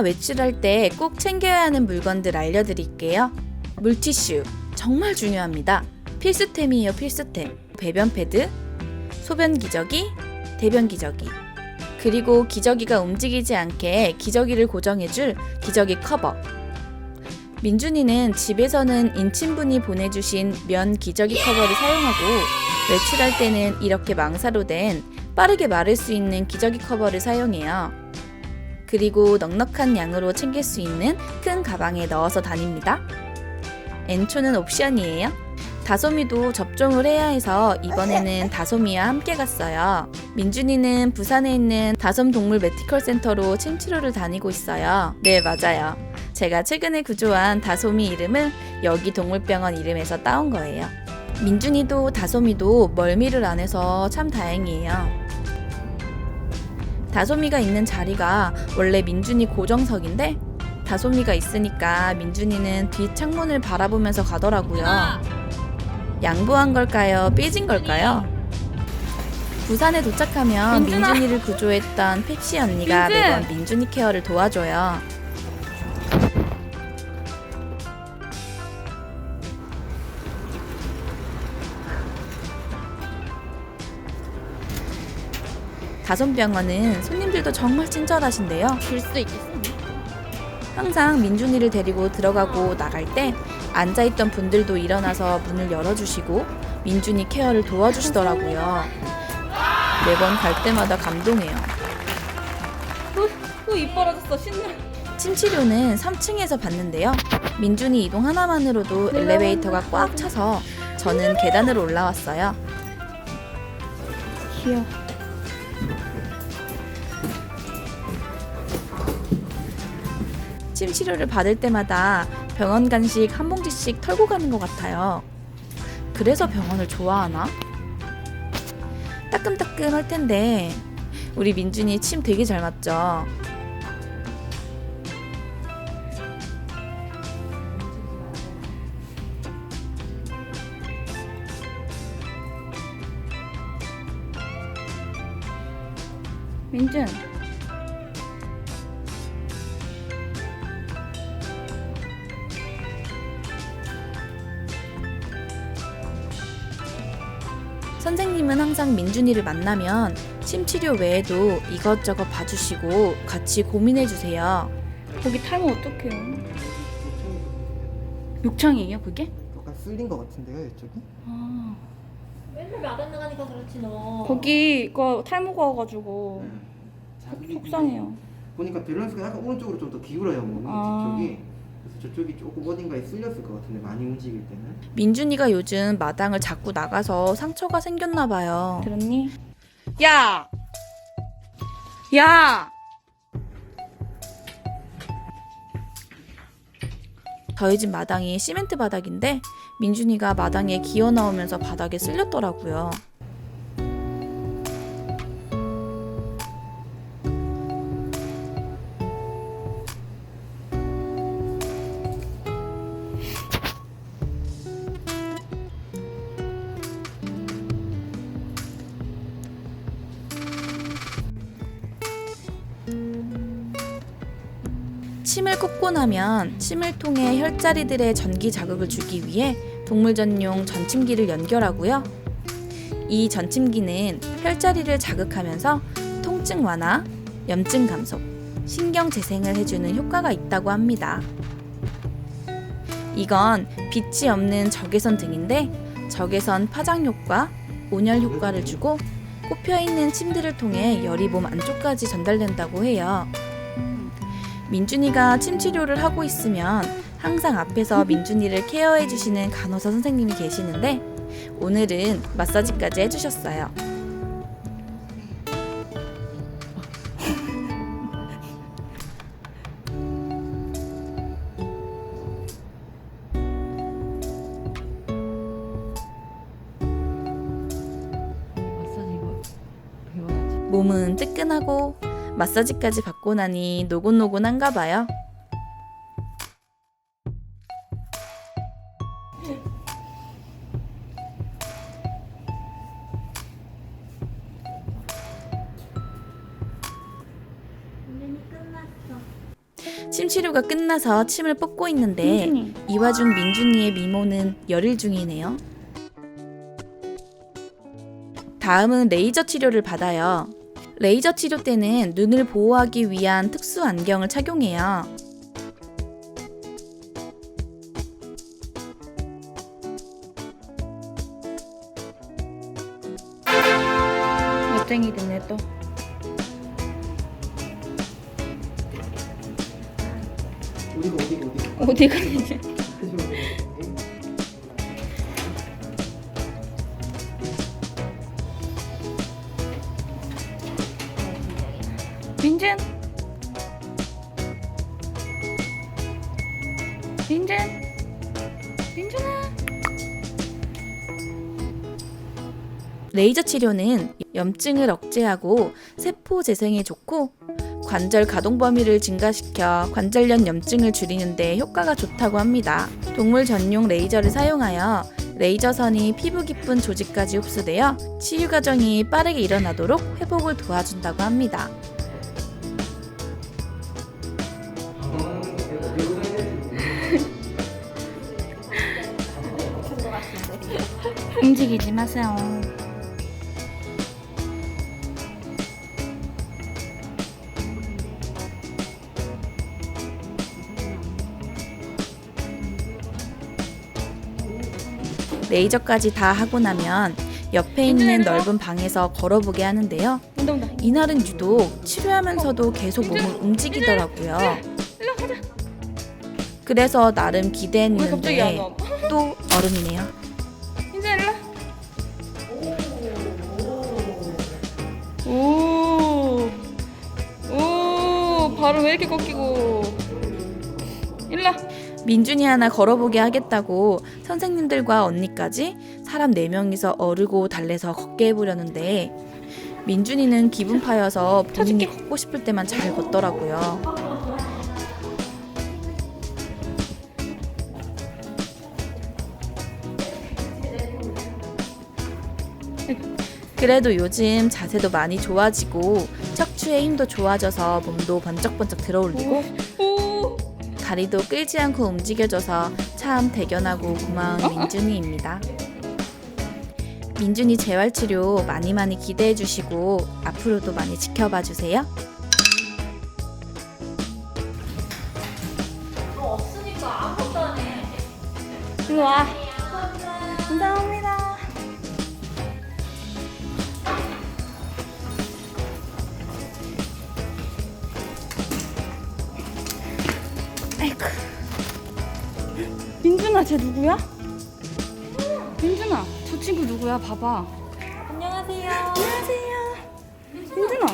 외출할 때 꼭 챙겨야 하는 물건들 알려드릴게요. 물티슈 정말 중요합니다. 필수템이에요 필수템. 배변 패드, 소변 기저귀, 대변 기저귀. 그리고 기저귀가 움직이지 않게 기저귀를 고정해줄 기저귀 커버. 민준이는 집에서는 인친분이 보내주신 면 기저귀 커버를 사용하고 외출할 때는 이렇게 망사로 된 빠르게 마를 수 있는 기저귀 커버를 사용해요. 그리고 넉넉한 양으로 챙길 수 있는 큰 가방에 넣어서 다닙니다. 엔초는 옵션이에요. 다솜이도 접종을 해야 해서 이번에는 다솜이와 함께 갔어요. 민준이는 부산에 있는 다솜 동물 메디컬 센터로 침치료를 다니고 있어요. 네, 맞아요. 제가 최근에 구조한 다솜이 이름을 여기 동물병원 이름에서 따온 거예요. 민준이도 다솜이도 멀미를 안 해서 참 다행이에요. 다솜이가 있는 자리가 원래 민준이 고정석인데 다솜이가 있으니까 민준이는 뒷 창문을 바라보면서 가더라고요. 양보한 걸까요? 삐진 걸까요? 부산에 도착하면. 민준이를 구조했던 펩시 언니가 민준. 매번 민준이 케어를 도와줘요. 다솜병원은 손님들도 정말 친절하신데요. 줄 수 있겠어? 항상 민준이를 데리고 들어가고 나갈 때 앉아있던 분들도 일어나서 문을 열어주시고 민준이 케어를 도와주시더라고요. 매번 갈 때마다 감동해요. 또입 벌어졌어 신나. 침 치료는 3층에서 받는데요. 민준이 이동 하나만으로도 엘리베이터가 꽉 차서 저는 계단으로 올라왔어요. 귀여워. 침 치료를 받을 때마다 병원 간식 한 봉지씩 털고 가는 것 같아요. 그래서 병원을 좋아하나? 따끔따끔 할 텐데 우리 민준이 침 되게 잘 맞죠? 민준. 항상 민준이를 만나면 침 치료 외에도 이것저것 봐주시고 같이 고민해 주세요. 거기 탈모 어떡해요? 욕창이에요 그게? 약간 쓸린 것 같은데요, 이쪽이? 아. 맨날 마당 나가니까 그렇지 너. 거기 그 탈모가 와가지고 자기 속상해요. 보니까 밸런스가 약간 오른쪽으로 좀 더 기울어요, 몸이 아. 뒤쪽이. 저쪽이 조금 어딘가에 쓸렸을 것 같은데 많이 움직일 때는. 민준이가 요즘 마당을 자꾸 나가서 상처가 생겼나 봐요. 들었니? 야! 야! 저희 집 마당이 시멘트 바닥인데 민준이가 마당에 기어 나오면서 바닥에 쓸렸더라고요. 침을 꽂고 나면 침을 통해 혈자리들의 전기 자극을 주기 위해 동물 전용 전침기를 연결하고요. 이 전침기는 혈자리를 자극하면서 통증 완화, 염증 감소, 신경 재생을 해주는 효과가 있다고 합니다. 이건 빛이 없는 적외선 등인데 적외선 파장 효과, 온열 효과를 주고 꼽혀 있는 침들을 통해 열이 몸 안쪽까지 전달된다고 해요. 민준이가 침 치료를 하고 있으면 항상 앞에서 민준이를 케어해 주시는 간호사 선생님이 계시는데 오늘은 마사지까지 해주셨어요. 몸은 뜨끈하고 마사지까지 받고 나니 노곤노곤한가 봐요. 침치료가 끝나서 침을 뽑고 있는데 민준이. 이 와중 민준이의 미모는 열일 중이네요. 다음은 레이저 치료를 받아요. 레이저 치료 때는 눈을 보호하기 위한 특수 안경을 착용해요. 멋쟁이 됐네 또. 어디가 어디가 어디가 어디 갔는지. 민준. 민준. 민준아. 레이저 치료는 염증을 억제하고 세포 재생에 좋고 관절 가동 범위를 증가시켜 관절염 염증을 줄이는데 효과가 좋다고 합니다. 동물 전용 레이저를 사용하여 레이저선이 피부 깊은 조직까지 흡수되어 치유 과정이 빠르게 일어나도록 회복을 도와준다고 합니다. 움직이지 마세요. 레이저까지 다 하고 나면 옆에 있는 넓은 방에서 걸어보게 하는데요. 이날은 유독 치료하면서도 계속 몸을 움직이더라고요. 그래서 나름 기대했는데 와? 또 얼음이네요. 발을 왜 이렇게 꺾이고. 일로. 민준이 하나 걸어보게 하겠다고 선생님들과 언니까지 사람 4명이서 어르고 달래서 걷게 해보려는데 민준이는 기분 파여서 본인이 걷고 싶을 때만 잘 걷더라고요. 그래도 요즘 자세도 많이 좋아지고 척추의 힘도 좋아져서 몸도 번쩍번쩍 들어올리고 오. 다리도 끌지 않고 움직여줘서 참 대견하고 고마운 민준이입니다. 민준이 재활치료 많이 많이 기대해 주시고 앞으로도 많이 지켜봐 주세요. 일로 와. 감사합니다. 아이고. 민준아, 쟤 누구야? 민준아, 저 친구 누구야? 봐봐. 안녕하세요. 안녕하세요. 민준아.